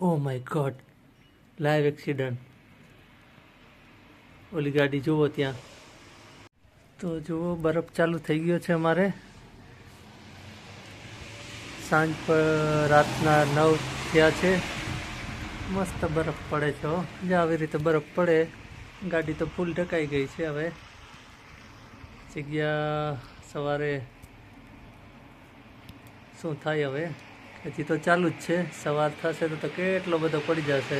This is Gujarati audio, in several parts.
O my God live accident ઓલી ગાડી જુઓ ત્યાં. તો જુઓ, બરફ ચાલુ થઈ ગયો છે અમારે. સાંજ પર રાતના નવ થયા છે. મસ્ત બરફ પડે છે જે આવી રીતે બરફ પડે, ગાડી તો ફૂલ ઢકાઈ ગઈ છે હવે. જગ્યા સવારે શું થાય હવે? હજી તો ચાલુ જ છે. સવાર થશે તો કેટલો બધો પડી જશે.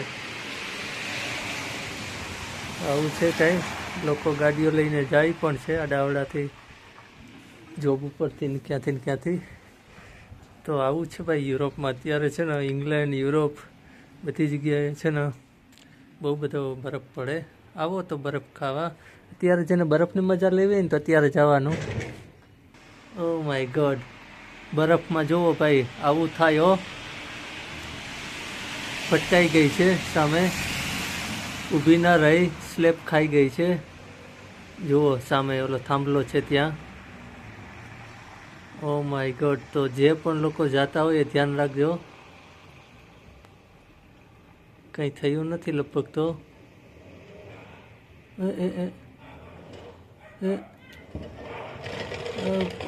આવું છે કાંઈ. લોકો ગાડીઓ લઈને જાય પણ છે અડાવડાથી. જોબ ઉપરથી ને ક્યાંથી ને ક્યાંથી. તો આવું છે ભાઈ યુરોપમાં. અત્યારે છે ને ઇંગ્લેન્ડ, યુરોપ બધી જગ્યાએ છે ને બહુ બધો બરફ પડે. આવો તો બરફ ખાવા. અત્યારે જેને બરફની મજા લેવી ને તો અત્યારે જવાનું. ઓ માય ગોડ બરફમાં જુઓ ભાઈ, આવું થાય ફટકાઈ ગઈ છે સામે. ઊભી ના રહી સ્લેપ ખાઈ ગઈ છે. જુઓ સામે ઓલો થાંભલો છે ત્યાં. ઓ માય ગોડ, તો જે પણ લોકો જાતા હોય એ ધ્યાન રાખજો. કંઈ થયું નથી લગભગ તો.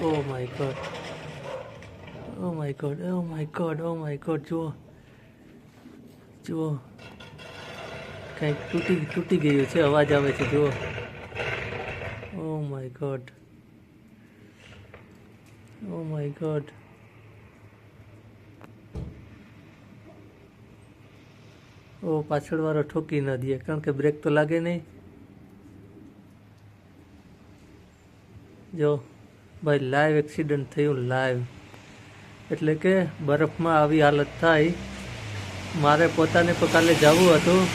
ઓ my god. Oh my god, oh my god, oh my god, જુઓ. જુઓ. કંઈક તૂટી તૂટી ગયું છે અવાજ આવે છે જુઓ. Oh my God oh my God oh પાછળવાળો ઠોકી ન દે કારણ કે બ્રેક તો લાગે નહીં. જો ભાઈ લાઈવ એક્સિડન્ટ થયું લાઈવ એટલે કે બરફમાં આવી હાલત થાય. મારે પોતાને પકાલે જવું હતું,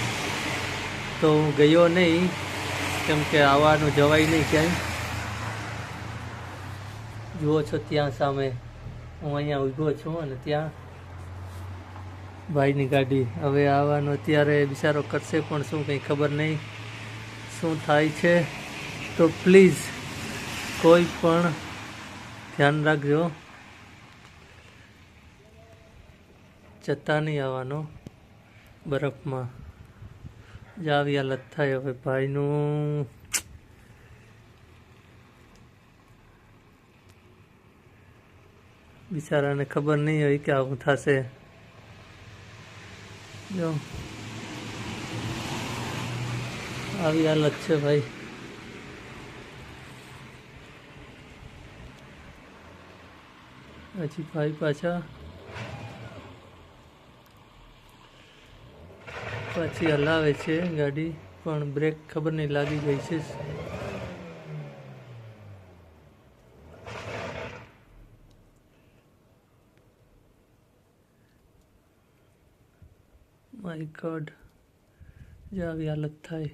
તો હું ગયો નહીં, કેમ કે આવવાનું જવાય નહીં ક્યાંય. જુઓ છો ત્યાં સામે, હું અહીંયા ઊભો છું અને ત્યાં ભાઈની ગાડી. હવે આવવાનું અત્યારે બિચારો કરશે પણ શું કંઈ ખબર નહીં. શું થાય છે? તો પ્લીઝ કોઈ પણ ધ્યાન રાખજો. જતા નહીં આવવાનો બરફમાં. જ આવી હાલત થાય હવે ભાઈનું. બિચારાને ખબર નહીં હોય કે આવું થશે. જો. આવી હાલત છે ભાઈ. હજી ભાઈ પાછા પાછી હલાવે છે ગાડી, પણ બ્રેક ખબર નહીં લાગી ગઈ છે. માય ગોડ જે આવી હાલત થાય.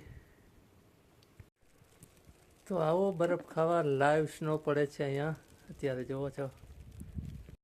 તો આવો બરફ ખાવા લાઈવ સ્નો પડે છે અહીંયા. અત્યારે જોવો છો.